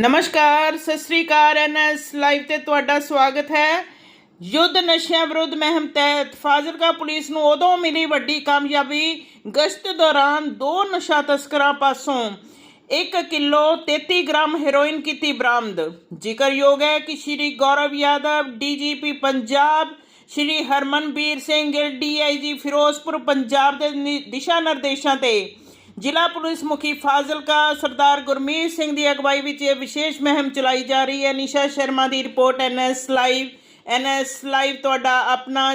ਨਮਸਕਾਰ, ਸਤਿ ਸ੍ਰੀ ਅਕਾਲ। NS live ਤੇ ਤੁਹਾਡਾ ਸਵਾਗਤ ਹੈ। ਯੁੱਧ ਨਸ਼ਿਆਂ ਵਿਰੁੱਧ ਮੁਹਿੰਮ ਤਹਿਤ ਫਾਜ਼ਿਲਕਾ ਪੁਲਿਸ ਨੂੰ ਉਦੋਂ ਮਿਲੀ ਵੱਡੀ ਕਾਮਯਾਬੀ, ਗਸ਼ਤ ਦੌਰਾਨ ਦੋ ਨਸ਼ਾ ਤਸਕਰਾਂ ਪਾਸੋਂ 1 ਕਿਲੋ 33 ਗ੍ਰਾਮ ਹੈਰੋਇਨ ਕੀਤੀ ਬਰਾਮਦ। ਜ਼ਿਕਰਯੋਗ ਹੈ ਕਿ ਸ਼੍ਰੀ ਗੌਰਵ ਯਾਦਵ, ਡੀਜੀਪੀ ਪੰਜਾਬ, ਸ਼੍ਰੀ ਹਰਮਨਬੀਰ ਸਿੰਘ ਗਿੱਲ ਡੀਆਈਜੀ ਫਿਰੋਜ਼ਪੁਰ, ਪੰਜਾਬ ਦੇ ਨਿ- ਦਿਸ਼ਾ ਨਿਰਦੇਸ਼ਾਂ ਤੇ ਜ਼ਿਲ੍ਹਾ ਪੁਲਿਸ ਮੁਖੀ ਫਾਜ਼ਿਲਕਾ ਸਰਦਾਰ ਗੁਰਮੀਤ ਸਿੰਘ ਦੀ ਅਗਵਾਈ ਵਿੱਚ ਇਹ ਵਿਸ਼ੇਸ਼ ਮੁਹਿੰਮ ਚਲਾਈ ਜਾ ਰਹੀ ਹੈ। ਨਿਸ਼ਾ ਸ਼ਰਮਾ ਦੀ report, NS live NS live ਤੁਹਾਡਾ ਆਪਣਾ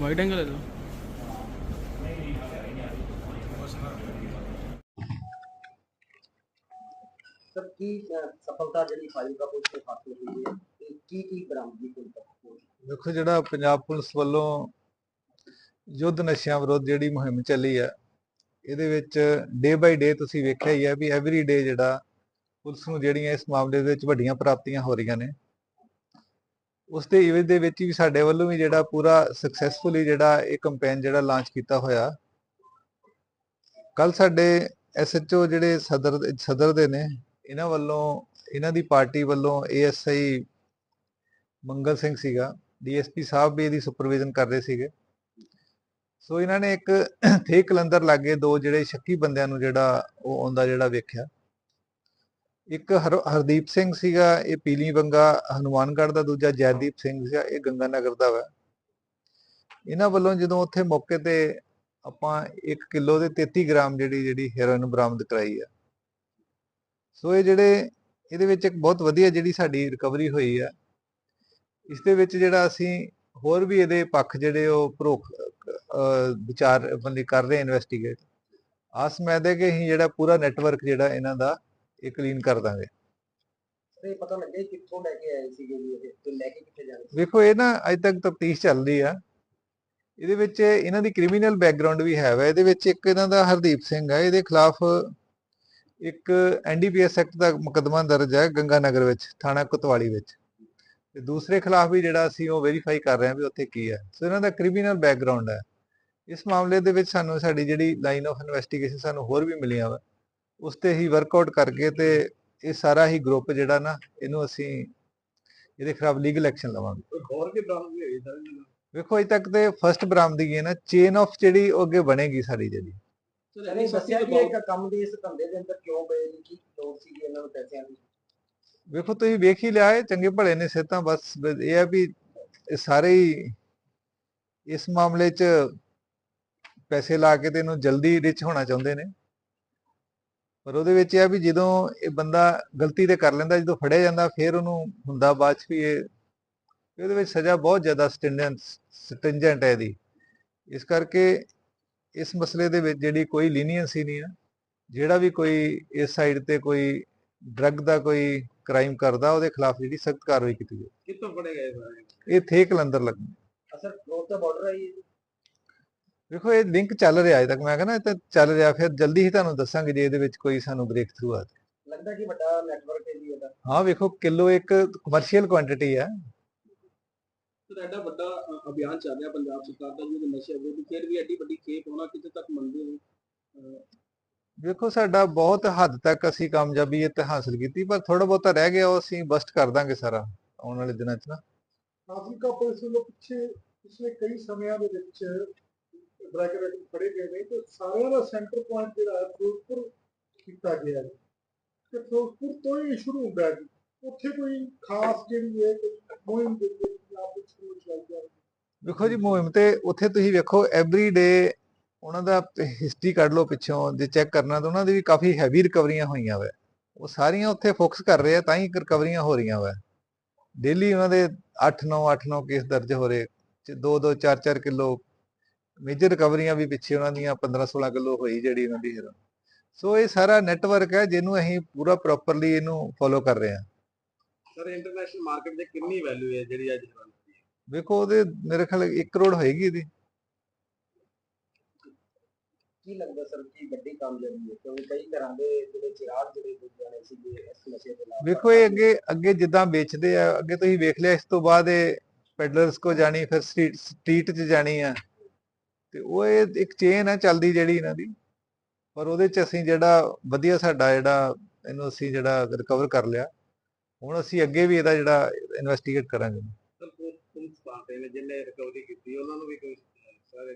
ਵਾਈਟ ਐਂਗਲ ਹੈ ਲੋ ਸਰ ਕੀ ਸਫਲਤਾ ਜਿਹੜੀ ਫਾਜ਼ਿਲਕਾ ਪੁਲਿਸ ਨੇ ਹਾਸਲ ਕੀਤੀ ਹੈ ਤੇ ਕੀ ਕੀ ਬਰਾਮਦਗੀ ਹੋਈ ਤੱਕ ਦੇਖੋ ਜਿਹੜਾ ਪੰਜਾਬ ਪੁਲਿਸ ਵੱਲੋਂ ਯੁੱਧ ਨਸ਼ਿਆਂ ਵਿਰੁੱਧ ਜਿਹੜੀ ਮੁਹਿੰਮ ਚੱਲੀ ਆ ਇਹਦੇ ਵਿੱਚ ਡੇ ਬਾਈ ਡੇ ਤੁਸੀਂ ਵੇਖਿਆ ਹੀ ਆ ਵੀ ਐਵਰੀ ਡੇ ਜਿਹੜਾ ਪੁਲਿਸ ਨੂੰ ਜਿਹੜੀਆਂ ਇਸ ਮਾਮਲੇ ਦੇ ਵਿੱਚ ਵੱਡੀਆਂ ਪ੍ਰਾਪਤੀਆਂ ਹੋ ਰਹੀਆਂ ਨੇ। ਉਸ ਦੇ ਇਵੇਂ ਦੇ ਵਿੱਚ ਵੀ ਸਾਡੇ ਵੱਲੋਂ ਵੀ ਜਿਹੜਾ ਪੂਰਾ ਸਕਸੈਸਫੁਲੀ ਜਿਹੜਾ ਇਹ ਕੈਂਪੇਨ ਜਿਹੜਾ ਲਾਂਚ ਕੀਤਾ ਹੋਇਆ ਕੱਲ ਸਾਡੇ ਐਸਐਚਓ ਜਿਹੜੇ ਸਦਰ ਸਦਰ ਦੇ ਨੇ, ਇਹਨਾਂ ਵੱਲੋਂ, ਇਹਨਾਂ ਦੀ ਪਾਰਟੀ ਵੱਲੋਂ ਏਐਸਆਈ ਮੰਗਲ ਸਿੰਘ ਸੀਗਾ ਡੀਐਸਪੀ ਸਾਹਿਬ ਵੀ ਇਹਦੀ ਸੁਪਰਵਿਜ਼ਨ ਕਰ ਰਹੇ ਸੀਗੇ। ਸੋ ਇਹਨਾਂ ਨੇ ਇੱਕ ਥੇ ਕਲੰਦਰ ਲਾਗੇ ਦੋ ਜਿਹੜੇ ਸ਼ੱਕੀ ਬੰਦਿਆਂ ਨੂੰ ਜਿਹੜਾ ਉਹ ਆਉਂਦਾ ਜਿਹੜਾ ਵੇਖਿਆ। ਇੱਕ ਹਰ- ਹਰਦੀਪ ਸਿੰਘ ਸੀਗਾ, ਇਹ ਪੀਲੀ ਬੰਗਾ ਹਨੂਮਾਨਗੜ੍ਹ ਦਾ ਦੂਜਾ ਜੈਦੀਪ ਸਿੰਘ ਸੀਗਾ, ਇਹ ਗੰਗਾ ਨਗਰ ਦਾ ਵਾ। ਇਹਨਾਂ ਵੱਲੋਂ ਜਦੋਂ ਉੱਥੇ ਮੌਕੇ ਤੇ ਆਪਾਂ 1 ਕਿਲੋ ਦੇ 33 ਗ੍ਰਾਮ ਜਿਹੜੀ ਜਿਹੜੀ ਹੈਰੋਇਨ ਬਰਾਮਦ ਕਰਾਈ ਆ। ਸੋ ਇਹ ਜਿਹੜੇ, ਇਹਦੇ ਵਿੱਚ ਇੱਕ ਬਹੁਤ ਵਧੀਆ ਜਿਹੜੀ ਸਾਡੀ ਰਿਕਵਰੀ ਹੋਈ ਆ। ਇਸ ਦੇ ਵਿੱਚ ਜਿਹੜਾ ਅਸੀਂ ਹੋਰ ਵੀ ਇਹਦੇ ਪੱਖ ਜਿਹੜੇ ਉਹ ਪ੍ਰੋਖ ਵਿਚਾਰ ਬੰਦੀ ਕਰ ਰਹੇ ਇਨਵੈਸਟੀਗੇਟ ਆਸ ਮੈਂ ਦੇ ਕਿ ਅਸੀਂ ਜਿਹੜਾ ਪੂਰਾ ਨੈਟਵਰਕ ਜਿਹੜਾ ਇਹਨਾਂ ਦਾ ਇਹ ਕਲੀਨ ਕਰ ਦਾਂਗੇ। ਤੇ ਪਤਾ ਲੱਗਿਆ ਕਿੱਥੋਂ ਲੈ ਕੇ ਆਏ ਸੀਗੇ ਜੀ ਇਹ ਤੇ ਲੈ ਕੇ ਕਿੱਥੇ ਜਾਣੇ ਸੀ? ਵੇਖੋ ਇਹ ਨਾ ਅਜੇ ਤੱਕ ਤਫਤੀਸ਼ ਚੱਲ ਰਹੀ ਆ। ਇਹਦੇ ਵਿੱਚ ਇਹਨਾਂ ਦੀ ਕ੍ਰਿਮੀਨਲ ਬੈਕਗ੍ਰਾਉਂਡ ਵੀ ਹੈ ਵਾ। ਇਹਦੇ ਵਿੱਚ ਇੱਕ ਇਹਨਾਂ ਦਾ ਹਰਦੀਪ ਸਿੰਘ ਹੈ ਇਹਦੇ ਖਿਲਾਫ ਇੱਕ ਐਨਡੀਪੀਐਸ ਐਕਟ ਦਾ ਮੁਕੱਦਮਾ ਦਰਜ ਹੈ ਗੰਗਾ ਨਗਰ ਵਿੱਚ ਥਾਣਾ ਕੋਤਵਾਲੀ ਵਿੱਚ। ਤੇ ਦੂਸਰੇ ਖਿਲਾਫ ਵੀ ਜਿਹੜਾ ਅਸੀਂ ਉਹ ਵੈਰੀਫਾਈ ਕਰ ਰਹੇ ਹਾਂ ਵੀ ਉੱਥੇ ਕੀ ਹੈ ਸੋ ਇਹਨਾਂ ਦਾ ਕ੍ਰਿਮੀਨਲ ਬੈਕਗ੍ਰਾਉਂਡ ਹੈ ਇਸ ਮਾਮਲੇ ਦੇ ਵਿੱਚ ਸਾਨੂੰ ਸਾਡੀ ਜਿਹੜੀ ਲਾਈਨ ਆਫ ਇਨਵੈਸਟੀਗੇਸ਼ਨ ਸਾਨੂੰ ਹੋਰ ਵੀ ਮਿਲੀਆਂ ਵਾ। ਉਸ ਤੇ ਹੀ ਵਰਕਆਊਟ ਕਰਕੇ ਤੇ ਇਹ ਸਾਰਾ ਹੀ ਗਰੁੱਪ ਜਿਹੜਾ ਨਾ ਇਹਨੂੰ ਅਸੀਂ ਇਹਦੇ ਖਿਲਾਫ ਲੀਗਲ ਐਕਸ਼ਨ ਲਵਾਂਗੇ। ਕੋਈ ਹੋਰ ਕੀ ਬਰਾਮਦਗੀ ਹੋਈ ਸਰ ਵੇਖੋ ਅਜੇ ਤੱਕ ਤੇ ਫਰਸਟ ਬਰਾਮਦਗੀ ਹੈ ਨਾ ਚੇਨ ਆਫ ਜਿਹੜੀ ਉਹ ਅੱਗੇ ਬਣੇਗੀ ਸਾਡੀ ਜਿਹੜੀ। ਸਰ ਇਹ ਦੱਸਿਆ ਕਿ ਇਹ ਕੰਮ ਦੀ ਇਸ ਧੰਦੇ ਦੇ ਅੰਦਰ ਕਿਉਂ ਪਏ ਨੇ ਕੀ ਲੋੜ ਸੀਗੀ ਇਹਨਾਂ ਨੂੰ ਪੈਸਿਆਂ ਦੀ? ਵੇਖੋ ਤੁਸੀਂ ਵੇਖ ਹੀ ਲਿਆ ਇਹ ਚੰਗੇ ਭਲੇ ਨੇ ਸਿਹਤਾਂ ਬਸ ਇਹ ਆ ਵੀ ਇਹ ਸਾਰੇ ਹੀ ਇਸ ਮਾਮਲੇ 'ਚ ਪੈਸੇ ਲਾ ਕੇ ਤੇ ਇਹਨੂੰ ਜਲਦੀ ਰਿਚ ਹੋਣਾ ਚਾਹੁੰਦੇ ਨੇ। ਪਰ ਉਹਦੇ ਵਿੱਚ ਇਹ ਆ ਵੀ ਜਦੋਂ ਇਹ ਬੰਦਾ ਗਲਤੀ ਤੇ ਕਰ ਲੈਂਦਾ ਜਦੋਂ ਫੜਿਆ ਜਾਂਦਾ ਫਿਰ ਉਹਨੂੰ ਹੁੰਦਾ ਬਾਅਦ 'ਚ ਵੀ ਇਹ ਵੀ ਉਹਦੇ ਵਿੱਚ ਸਜ਼ਾ ਬਹੁਤ ਜ਼ਿਆਦਾ ਸਟਿੰਜੈਂਟ ਹੈ ਇਹਦੀ। ਇਸ ਕਰਕੇ ਇਸ ਮਸਲੇ ਦੇ ਵਿੱਚ ਜਿਹੜੀ ਕੋਈ ਲੀਨੀਅੰਸੀ ਨਹੀਂ ਆ ਜਿਹੜਾ ਵੀ ਕੋਈ ਇਸ ਸਾਈਡ ਤੇ ਕੋਈ ਡਰੱਗ ਦਾ ਕੋਈ ਕ੍ਰਾਈਮ ਕਰਦਾ ਉਹਦੇ ਖਿਲਾਫ ਜਿਹੜੀ ਸਖਤ ਕਾਰਵਾਈ ਕੀਤੀ ਜਾਵੇ। ਕਿੱਥੋਂ ਫੜੇ ਗਏ ਇਹ ਥੇ ਕਲੰਦਰ ਲੱਗਣੀ ਅਸਰ ਰੋਡ ਤੇ ਬਾਰਡਰ ਹੈ ਜੀ। ਵੇਖੋ ਇਹ ਲਿੰਕ ਚੱਲ ਰਿਹਾ ਅਜੇ ਤੱਕ। ਮੈਂ ਕਹਿੰਦਾ ਇਹ ਤਾਂ ਚੱਲ ਰਿਹਾ ਫਿਰ ਜਲਦੀ ਹੀ ਤੁਹਾਨੂੰ ਦੱਸਾਂਗੇ ਜੇ ਇਹਦੇ ਵਿੱਚ ਕੋਈ ਸਾਨੂੰ ਬ੍ਰੇਕ ਥਰੂ ਆ ਤੇ। ਲੱਗਦਾ ਕਿ ਵੱਡਾ ਨੈਟਵਰਕ ਹੈ ਜੀ ਇਹਦਾ। ਹਾਂ ਵੇਖੋ ਕਿਲੋ ਇੱਕ ਕਮਰਸ਼ੀਅਲ ਕੁਆਂਟੀਟੀ ਹੈ ਸਰ ਐਡਾ ਵੱਡਾ ਅਭਿਆਨ ਚੱਲ ਰਿਹਾ ਪੰਜਾਬ ਸਰਕਾਰ ਦਾ ਜਿਹਦੇ ਨਸ਼ੇ ਵਿਰੁੱਧ ਫਿਰ ਵੀ ਐਡੀ ਵੱਡੀ ਖੇਪ ਹੋਣਾ ਕਿਤੇ ਤੱਕ ਮੰਨਦੇ ਹੋ? ਵੇਖੋ ਸਾਡਾ ਬਹੁਤ ਹੱਦ ਤੱਕ ਅਸੀਂ ਕਾਮਯਾਬੀ ਇਹ ਤੇ ਹਾਸਲ ਕੀਤੀ ਪਰ ਥੋੜਾ ਬਹੁਤਾ ਰਹਿ ਗਿਆ ਉਹ ਅਸੀਂ ਬਸਟ ਕਰ ਦਾਂਗੇ ਸਾਰਾ ਆਉਣ ਵਾਲੇ ਦਿਨਾਂ 'ਚ ਨਾ। ਅਫਰੀਕਾ ਪੁਲਿਸ ਵੱਲੋਂ ਪਿੱਛੇ ਪਿਛਲੇ ਕਈ ਸਮਿਆਂ ਦੇ ਵਿੱਚ ਬ੍ਰੈਕਟ ਫੜੇ ਗਏ ਨੇ ਤੇ ਸਾਰਿਆਂ ਦਾ ਸੈਂਟਰ ਪੁਆਇੰਟ ਜਿਹੜਾ ਫਿਰੋਜ਼ਪੁਰ ਕੀਤਾ ਗਿਆ ਹੈ। ਤੇ ਫਿਰੋਜ਼ਪੁਰ ਤੋਂ ਹੀ ਸ਼ੁਰੂ ਹੁੰਦਾ ਹੈ ਉੱਥੇ ਕੋਈ ਖਾਸ ਜਿਹੜੀ ਹੈ ਮੁਹਿੰਮ ਦੇ ਵਿੱਚ ਵਿੱਚ ਸ਼ੁਰੂ ਚਲਾਈ ਹੈ। ਵੇਖੋ ਜੀ, ਮੁਹਿੰਮ ਤੇ ਉੱਥੇ ਤੁਸੀਂ ਵੇਖੋ ਐਵਰੀ ਡੇ ਉਹਨਾਂ ਦਾ ਹਿਸਟਰੀ ਕੱਢ ਲਓ ਪਿੱਛੋਂ, ਜੇ ਚੈੱਕ ਕਰਨਾ ਤਾਂ ਉਹਨਾਂ ਦੀ ਵੀ ਕਾਫੀ ਹੈਵੀ ਰਿਕਵਰੀਆਂ ਹੋਈਆਂ ਵਾ। ਉਹ ਸਾਰੀਆਂ ਉੱਥੇ ਫੋਕਸ ਕਰ ਰਹੇ ਆ, ਤਾਂ ਹੀ ਰਿਕਵਰੀਆਂ ਹੋ ਰਹੀਆਂ ਵਾ। ਡੇਲੀ ਉਹਨਾਂ ਦੇ 8-9 8-9 ਕੇਸ ਦਰਜ ਹੋ ਰਹੇ। 2-2 4-4 ਕਿਲੋ ਮੇਜਰ ਰਿਕਵਰੀਆਂ ਵੀ ਪਿੱਛੇ ਉਹਨਾਂ ਦੀਆਂ 15-16 ਕਿਲੋ ਹੋਈ ਜਿਹੜੀ ਉਹਨਾਂ ਦੀ ਹੈਰੋਇਨ ਸੋ ਇਹ ਸਾਰਾ ਨੈਟਵਰਕ ਹੈ ਜਿਹਨੂੰ ਅਸੀਂ ਪੂਰਾ ਪ੍ਰੋਪਰਲੀ ਇਹਨੂੰ ਫੋਲੋ ਕਰ ਰਹੇ ਹਾਂ। ਸਰ ਇੰਟਰਨੈਸ਼ਨਲ ਮਾਰਕੀਟ ਦੇ ਕਿੰਨੀ ਵੈਲਿਊ ਹੈ ਜਿਹੜੀ ਅੱਜ ਹੈਰੋਇਨ ਦੀ ਵੇਖੋ ਉਹਦੇ ਮੇਰੇ ਖਿਆਲ 1 ਕਰੋੜ ਹੋਏਗੀ ਇਹਦੀ। ਕੀ ਲੱਗਦਾ ਸਰ ਕੀ ਵੱਡੀ ਕਾਮਯਾਬੀ ਹੈ? ਕਿਉਂਕਿ ਕਈ ਘਰਾਂ ਦੇ ਜਿਹੜੇ ਚਿਰਾਗ ਜਿਹੜੇ ਬੁੱਝ ਜਾਣੇ ਸੀਗੇ ਇਸ ਨਸ਼ੇ ਦੇ ਨਾਲ ਵੇਖੋ ਇਹ ਅੱਗੇ ਅੱਗੇ ਜਿੱਦਾਂ ਵੇਚਦੇ ਆ ਅੱਗੇ ਤੁਸੀਂ ਵੇਖ ਲਿਆ ਇਸ ਤੋਂ ਬਾਅਦ ਇਹ ਪੈਡਲਰਸ ਕੋ ਜਾਣੀ ਫਿਰ ਸਟਰੀਟ ਸਟਰੀਟ 'ਚ ਜਾਣੀ ਆ। ਤੇ ਉਹ ਇਹ ਇੱਕ ਚੇਨ ਹੈ ਚੱਲਦੀ ਜਿਹੜੀ ਇਹਨਾਂ ਦੀ, ਪਰ ਉਹਦੇ 'ਚ ਅਸੀਂ ਜਿਹੜਾ ਵਧੀਆ ਸਾਡਾ ਜਿਹੜਾ ਇਹਨੂੰ ਅਸੀਂ ਜਿਹੜਾ ਰਿਕਵਰ ਕਰ ਲਿਆ, ਹੁਣ ਅਸੀਂ ਅੱਗੇ ਵੀ ਇਹਦਾ ਜਿਹੜਾ ਇਨਵੈਸਟੀਗੇਟ ਕਰਾਂਗੇ। ਸਰ, ਪੁਲਿਸ ਪਾਰਟੀ ਨੇ ਜਿਹਨੇ ਰਿਕਵਰੀ ਕੀਤੀ, ਉਹਨਾਂ ਨੂੰ ਵੀ ਕੋਈ ਸਾਰੇ